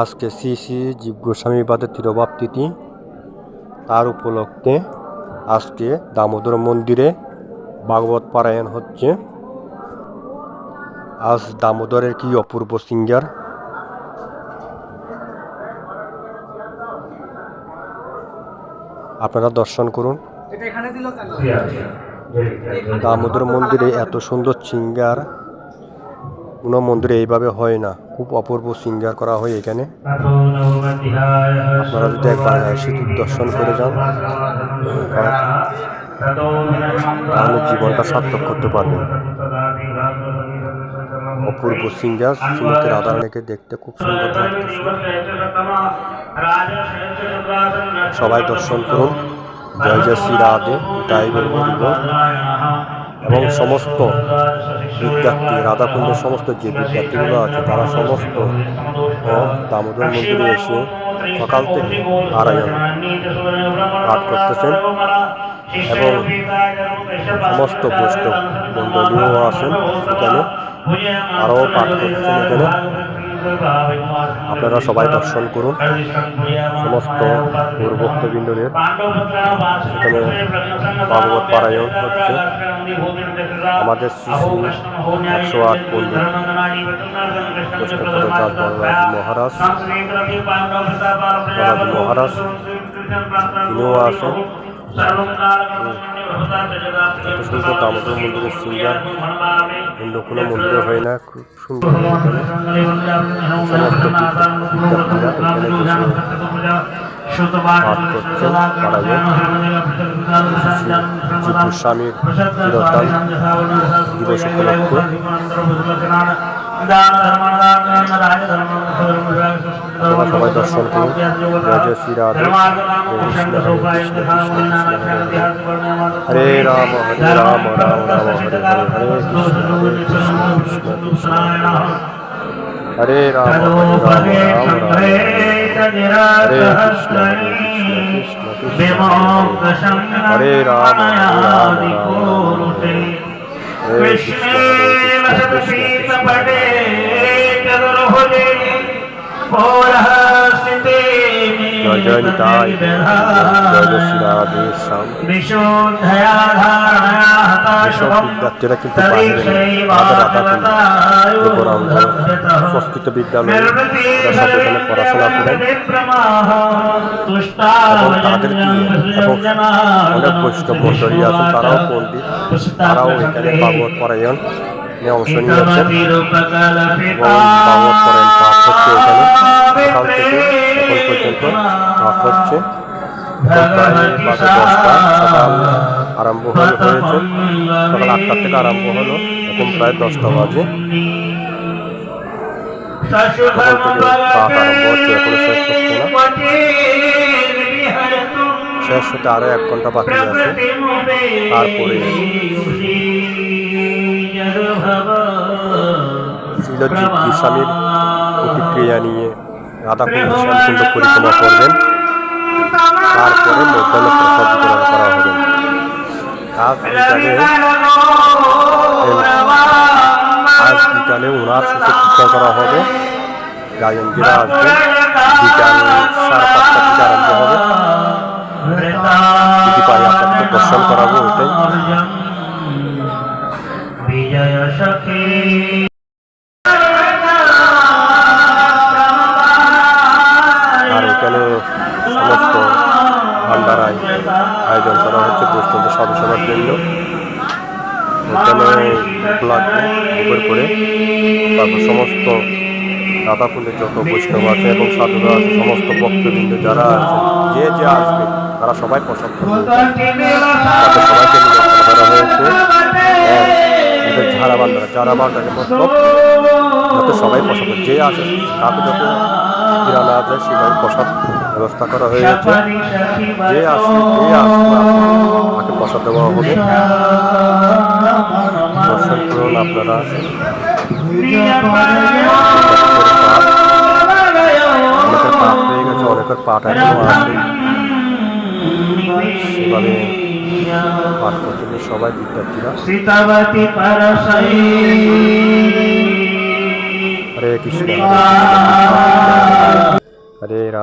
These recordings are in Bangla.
আজকে শ্রী শ্রী জীব গোস্বামী বাদের তিরোভাব তিথি তার উপলক্ষে আজকে দামোদর মন্দিরে ভাগবত পারায়ণ হচ্ছে। আজ দামোদরের কি অপূর্ব সিঙ্গার? আপনারা দর্শন করুন। এটা এখানে দিল কেন? দামোদর মন্দিরে এত সুন্দর সিঙ্গার। কোনো মন্দিরে এইভাবে হয় না। খুব অপূর্ব সিঙ্গার করা হয় এখানে। আপনারা যদি একবার সেতু দর্শন করে যান, তাহলে জীবনটা সার্থক করতে পারবেন। অপূর্ব সিঙ্গার শ্রীমতী রাধারানীকে দেখতে খুব সুন্দর সবাই দর্শন করুন। জয় জয় শ্রী রাধে। তাই বলব। এবং সমস্ত বিদ্যার্থী রাধাকুণ্ডের সমস্ত যে বিদ্যার্থীগুলো আছে, তারা সমস্ত দামোদর মন্দিরে এসে সকাল থেকে নারায়ণ পাঠ করতেছেন এবং সমস্ত বৈষ্ণব মণ্ডলীও আছেন সেখানে, আরও পাঠ করছেন এখানে। আপনারা সবাই দর্শন করুন। সমস্ত গৌরভক্তবৃন্দদের সেখানে ভাগবত পারায়ণ হচ্ছে। আমাদের শ্রী একশো আট বলরাজ মহারাজ মহারাজ, তিনিও আছেন। এত সুন্দর দামোদর মন্দিরের সিঙ্গার অন্য কোনো মন্দিরে হয় না খুব সুন্দর সমস্ত গোস্বামীর দিবস উপলক্ষে আপনারা সবাই দর্শন জয় জয় শ্রী রাধে কৃষ্ণ কৃষ্ণ হরে রাম হরে রাম রাম রাম হরে হরে হরে হরে কৃষ্ণ হরে রাম হরে রাম রাম হরে কৃষ্ণ কৃষ্ণ কৃষ্ণ হরে রাম হরে রাম রাম হরে কৃষ্ণ কৃষ্ণ কৃষ্ণ জয় জয় নিতাই জয় জয় শ্রী যেসব বিদ্যার্থীরা কিন্তু বাইরে নেই আমাদের সংস্কৃত বিদ্যালয়ে সব এখানে পড়াশোনা করেন এবং তাদের কি এবং অনেক বৈষ্ণব মন্ডলী আছেন তারাও পণ্ডিত তারাও এখানে ভাগবত পরায়ণ নিয়ে অংশ নিয়েছেন এবং পরায়ণ পাঠ হচ্ছে এখানে। সকাল থেকে এখন পর্যন্ত পাঠ হচ্ছে। এখন দশটা। সকাল আরম্ভ হয়ে হয়েছে। সকাল আটটা থেকে আরম্ভ হলো। এখন প্রায় দশটা বাজে। তখন থেকে পাঠ আরম্ভ হচ্ছে। এখনও শেষ হচ্ছে না। শেষ হতে আরও এক ঘণ্টা বাকি আছে। তারপরে শিলজিৎ গোস্বামীর প্রতিক্রিয়া নিয়ে রাধাকুণ্ড শ্যামকুণ্ড পরিক্রমা করবেন। তারপরে মধ্যাহ্ন প্রসাদ বিতরণ করা হবে। আজ বিকালে আজ বিকালে ওনার সুচিকিৎসা করা হবে। গায়নজিরা আসবে বিকাল সাড়ে পাঁচটা থেকে আরম্ভ হবে। যদি পারি আপনাদেরকে দর্শন করাবো ওইটাই। এখানে লাগবে উপর করে তারপর সমস্ত রাধাকুণ্ডের যত বৈষ্ণব আছে এবং সাধুরা আছে সমস্ত ভক্তবৃন্দ যারা আছে যে যে আসবে তারা সবাই পছন্দ সবাইকে হয়েছে। হ্যাঁ, ঝাড়া ভান্ডারা ঝাড়া যাতে সবাই পছন্দ যে আসে কাকে যাতে কিরানা আছে সেভাবে প্রসাদ ব্যবস্থা করা হয়েছে। যে আসবে যে আসবে তাকে প্রসাদ দেওয়া হবে। দর্শন করুন আপনারা অনেকের হয়ে গেছে অনেকের পাঠ এখনও আছে। সেভাবে পাঠ করতে সবাই বিদ্যার্থীরা।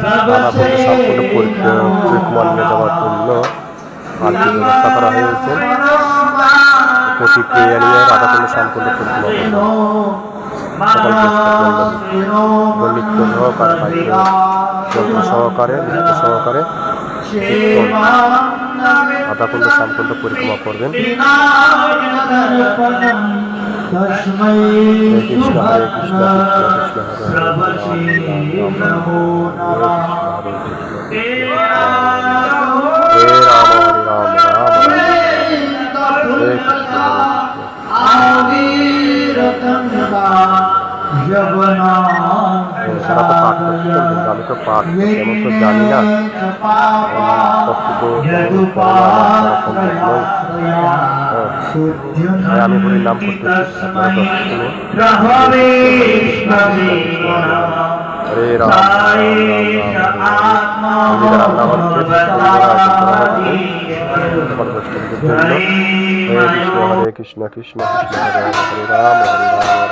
নানা পরিক্রমা নিয়ে যাওয়ার জন্য আর্থিক ব্যবস্থা করা হয়েছে প্রতিক্রিয়া নিয়ে রাধাকুণ্ড সম্পূর্ণ নৃত্য সহকারে সহকারে নৃত্য সহকারে রাধাকুণ্ড সম্পূর্ণ পরিক্রমা করবেন তস্মৈ হরে কৃষ্ণ হরে কৃষ্ণ কৃষ্ণ কৃষ্ণ হরে হরে হরে রাম রাম রাম হরে কৃষ্ণ করছি আমি তো পাঠ তেমন তো জানি না ততটুকু তাই আমি হরি নাম করতেছি আপনারা হরে রাম রাম রাম রাম কৃষ্ণ কৃষ্ণ, হরে হরে রাম হরে রাম।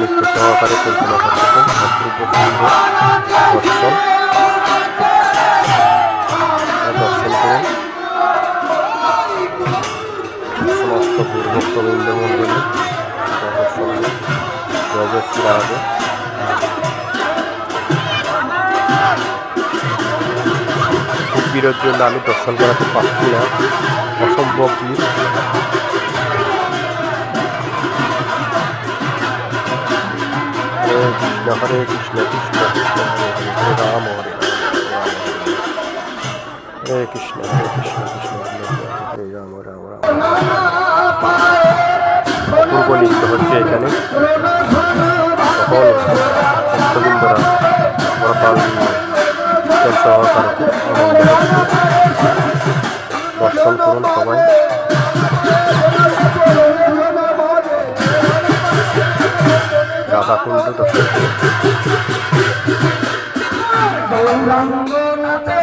নিত্য সহকারে পরিচালনা করতেছেন দর্শন করুন সমস্ত পূর্বস্তবৃন্দ মন্দিরে শ্রীরাধে খুব ভিড়ের জন্য আমি দর্শন করাতে পারছি না অসম্ভব কৃষ্ণ হরে কৃষ্ণ কৃষ্ণ কৃষ্ণ হরে হরে হরে রাম হরে হরে কৃষ্ণ হরে কৃষ্ণ কৃষ্ণ হরে হরে রাম রাম রাম পূর্ব নৃত্য হচ্ছে এখানে রাধে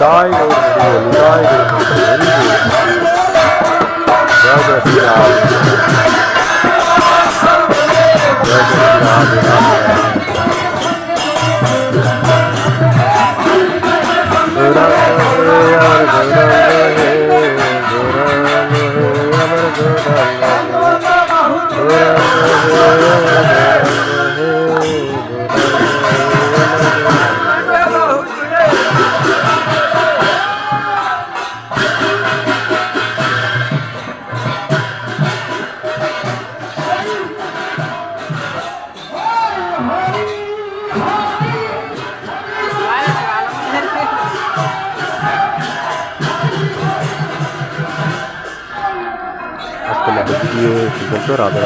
জয় গৌর হরি জয় Guru আজকে ভিডিও পর্যন্ত রাধে রাধে